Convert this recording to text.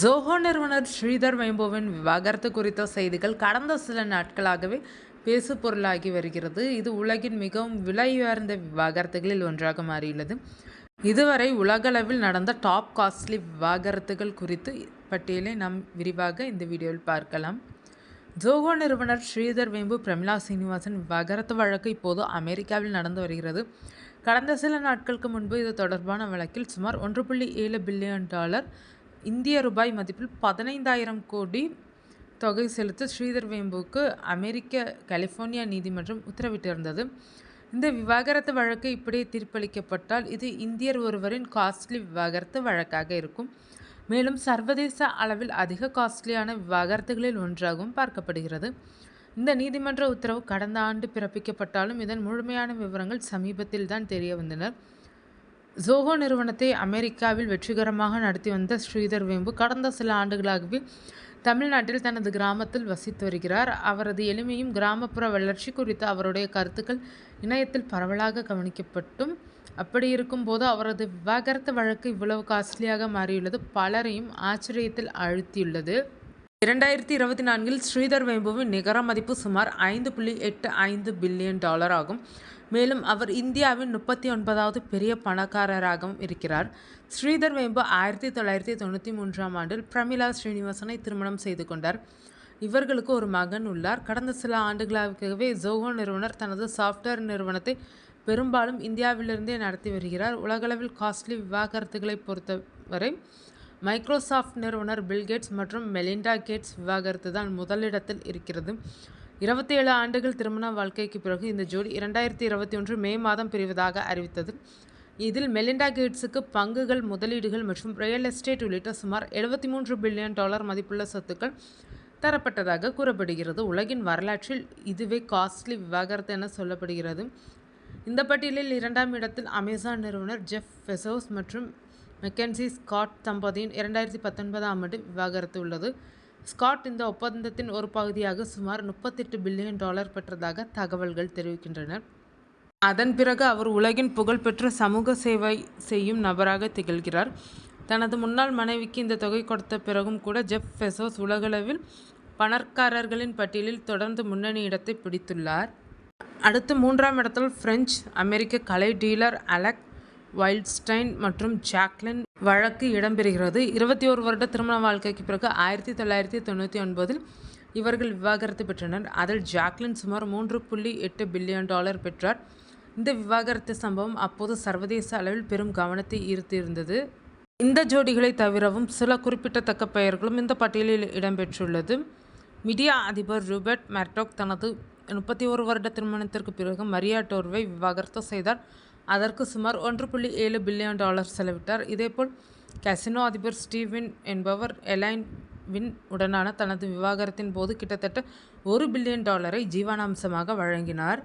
ஜோஹோ நிறுவனர் ஸ்ரீதர் வைபோவின் விவாகரத்து குறித்த செய்திகள் கடந்த சில நாட்களாகவே பேசு பொருளாகி வருகிறது. இது உலகின் மிகவும் விலை உயர்ந்த விவாகரத்துகளில் ஒன்றாக மாறியுள்ளது. இதுவரை உலகளவில் நடந்த டாப் காஸ்ட்லி விவாகரத்துகள் குறித்து பட்டியலை நாம் விரிவாக இந்த வீடியோவில் பார்க்கலாம். ஜோஹோ நிறுவனர் ஸ்ரீதர் வேம்பு பிரமிளா சீனிவாசன் விவாகரத்து வழக்கு இப்போது அமெரிக்காவில் நடந்து வருகிறது. கடந்த சில நாட்களுக்கு முன்பு இது தொடர்பான வழக்கில் சுமார் ஒன்று புள்ளி ஏழு பில்லியன் டாலர் இந்திய ரூபாய் மதிப்பில் பதினைந்தாயிரம் கோடி தொகை செலுத்த ஸ்ரீதர் வேம்புக்கு அமெரிக்க கலிஃபோர்னியா நீதிமன்றம் உத்தரவிட்டிருந்தது. இந்த விவாகரத்து வழக்கு இப்படியே தீர்ப்பளிக்கப்பட்டால் இது இந்தியர் ஒருவரின் காஸ்ட்லி விவாகரத்து வழக்காக இருக்கும். மேலும் சர்வதேச அளவில் அதிக காஸ்ட்லியான விவாகரத்துகளில் ஒன்றாகவும் பார்க்கப்படுகிறது. இந்த நீதிமன்ற உத்தரவு கடந்த ஆண்டு பிறப்பிக்கப்பட்டாலும் இதன் முழுமையான விவரங்கள் சமீபத்தில் தான் தெரிய வந்தனர். ஜோஹோ நிறுவனத்தை அமெரிக்காவில் வெற்றிகரமாக நடத்தி வந்த ஸ்ரீதர் வேம்பு கடந்த சில ஆண்டுகளாகவே தமிழ்நாட்டில் தனது கிராமத்தில் வசித்து வருகிறார். அவரது எளிமையும் கிராமப்புற வளர்ச்சி குறித்த அவருடைய கருத்துக்கள் இணையத்தில் பரவலாக கவனிக்கப்பட்டும். அப்படி இருக்கும்போது அவரது விவாகரத்து வழக்கு இவ்வளவு காஸ்ட்லியாக மாறியுள்ளது பலரையும் ஆச்சரியத்தில் அழுத்தியுள்ளது இரண்டாயிரத்தி இருபத்தி நான்கில் ஸ்ரீதர் வேம்புவின் நிகர மதிப்பு சுமார் ஐந்து புள்ளி எட்டு ஐந்து பில்லியன் டாலர் ஆகும். மேலும் அவர் இந்தியாவின் முப்பத்தி ஒன்பதாவது பெரிய பணக்காரராகவும் இருக்கிறார். ஸ்ரீதர் வேம்பு ஆயிரத்தி தொள்ளாயிரத்தி தொண்ணூற்றி மூன்றாம் ஆண்டில் பிரமிளா ஸ்ரீனிவாசனை திருமணம் செய்து கொண்டார். இவர்களுக்கு ஒரு மகன் உள்ளார். கடந்த சில ஆண்டுகளாகவே ஜோஹோ நிறுவனர் தனது சாஃப்ட்வேர் நிறுவனத்தை பெரும்பாலும் இந்தியாவிலிருந்தே நடத்தி வருகிறார். உலகளவில் காஸ்ட்லி விவாகரத்துகளை பொறுத்தவரை மைக்ரோசாஃப்ட் நிறுவனர் பில்கேட்ஸ் மற்றும் மெலிண்டா கேட்ஸ் விவாகரத்து தான் முதலிடத்தில் இருக்கிறது. இருபத்தி ஏழு ஆண்டுகள் திருமண வாழ்க்கைக்கு பிறகு இந்த ஜோடி இரண்டாயிரத்தி இருபத்தி ஒன்று மே மாதம் பிரிவதாக அறிவித்தது. இதில் மெலிண்டா கேட்ஸுக்கு பங்குகள் முதலீடுகள் மற்றும் ரியல் எஸ்டேட் உள்ளிட்ட சுமார் எழுபத்தி மூன்று பில்லியன் டாலர் மதிப்புள்ள சொத்துக்கள் தரப்பட்டதாக கூறப்படுகிறது. உலகின் வரலாற்றில் இதுவே காஸ்ட்லி விவாகரத்து என சொல்லப்படுகிறது. இந்த பட்டியலில் இரண்டாம் இடத்தில் அமேசான் நிறுவனர் ஜெஃப் ஃபெசோஸ் மற்றும் மெக்கன்சி ஸ்காட் தம்பதியின் இரண்டாயிரத்தி பத்தொன்பதாம் ஆண்டு விவாகரத்து உள்ளது. ஸ்காட் இந்த ஒப்பந்தத்தின் ஒரு பகுதியாக சுமார் முப்பத்தெட்டு பில்லியன் டாலர் பெற்றதாக தகவல்கள் தெரிவிக்கின்றன. அதன் பிறகு அவர் உலகின் புகழ்பெற்ற சமூக சேவை செய்யும் நபராக திகழ்கிறார். தனது முன்னாள் மனைவிக்கு இந்த தொகை கொடுத்த பிறகும் கூட ஜெஃப் பெசோஸ் உலகளவில் பணக்காரர்களின் பட்டியலில் தொடர்ந்து முன்னணி இடத்தை பிடித்துள்ளார். அடுத்து மூன்றாம் இடத்தில் பிரெஞ்சு அமெரிக்க கலை டீலர் அலெக் வைல்ட்ஸ்டைன் மற்றும் ஜாக்லின் வழக்கு இடம்பெறுகிறது. இருபத்தி ஒரு வருட திருமண வாழ்க்கைக்கு பிறகு ஆயிரத்தி தொள்ளாயிரத்தி தொண்ணூற்றி ஒன்பதில் இவர்கள் விவாகரத்து பெற்றனர். அதில் ஜாக்லின் சுமார் மூன்று புள்ளி எட்டு பில்லியன் டாலர் பெற்றார். இந்த விவாகரத்து சம்பவம் அப்போது சர்வதேச அளவில் பெரும் கவனத்தை ஈர்த்திருந்தது. இந்த ஜோடிகளை தவிரவும் சில குறிப்பிடத்தக்க பெயர்களும் இந்த பட்டியலில் இடம்பெற்றுள்ளது. மீடியா அதிபர் ரூபர்ட் மெர்டோக் தனது முப்பத்தி ஒரு வருட திருமணத்திற்கு பிறகு மரியா டோர்வை விவாகரத்து செய்தார். அதற்கு சுமார் ஒன்று புள்ளி ஏழு பில்லியன் டாலர் செலவிட்டார். இதேபோல் கசினோ அதிபர் ஸ்டீவின் என்பவர் எலைன் வின் உடனான தனது விவாகரத்தின் போது கிட்டத்தட்ட ஒரு பில்லியன் டாலரை ஜீவனாம்சமாக வழங்கினார்.